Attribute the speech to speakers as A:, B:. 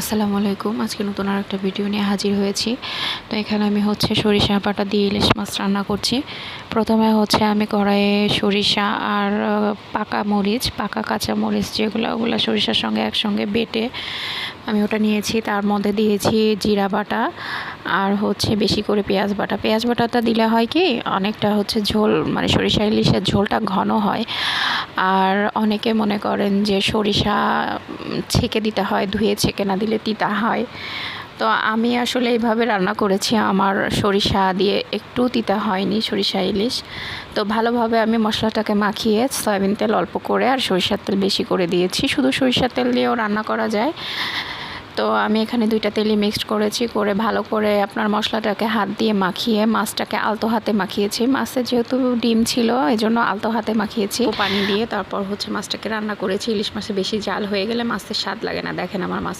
A: আসসালামু আলাইকুম। আজকে নতুন আর একটা ভিডিও নিয়ে হাজির হয়েছি। তো এখানে আমি হচ্ছে সরিষা বাটা দিয়ে ইলিশ মাছ রান্না করছি। প্রথমে হচ্ছে আমি কড়াইয়ে সরিষা আর পাকা মরিচ, পাকা কাঁচা মরিচ যেগুলো ওগুলো সরিষার সঙ্গে একসঙ্গে বেটে আমি ওটা নিয়েছি। তার মধ্যে দিয়েছি জিরা বাটা আর হচ্ছে বেশি করে পেঁয়াজ বাটা। পেঁয়াজ বাটাটা দিলে হয় কি, অনেকটা হচ্ছে ঝোল মানে সরিষা ইলিশের ঝোলটা ঘন হয়। আর অনেকে মনে করেন যে সরিষা ছেঁকে দিতে হয়, ধুয়ে ছেঁকে না দিলে তিতা হয়। তো আমি আসলে এইভাবে রান্না করেছি, আমার সরিষা দিয়ে একটু তিতা হয়নি সরিষা, ইলিশ। তো ভালোভাবে আমি মশলাটাকে মাখিয়ে সয়াবিন তেল অল্প করে আর সরিষার তেল বেশি করে দিয়েছি। শুধু সরিষার তেল দিয়েও রান্না করা যায়। তো আমি এখানে দুইটা তেলই মিক্সড করেছি, করে ভালো করে আপনার মশলাটাকে হাত দিয়ে মাখিয়ে, মাছটাকে আলতো হাতে মাখিয়েছি। মাছে যেহেতু ডিম ছিল এই জন্য আলতো হাতে মাখিয়েছি। পানি দিয়ে তারপর হচ্ছে মাছটাকে রান্না করেছি। ইলিশ মাছে বেশি জাল হয়ে গেলে মাছের স্বাদ লাগে না। দেখেন আমার মাছ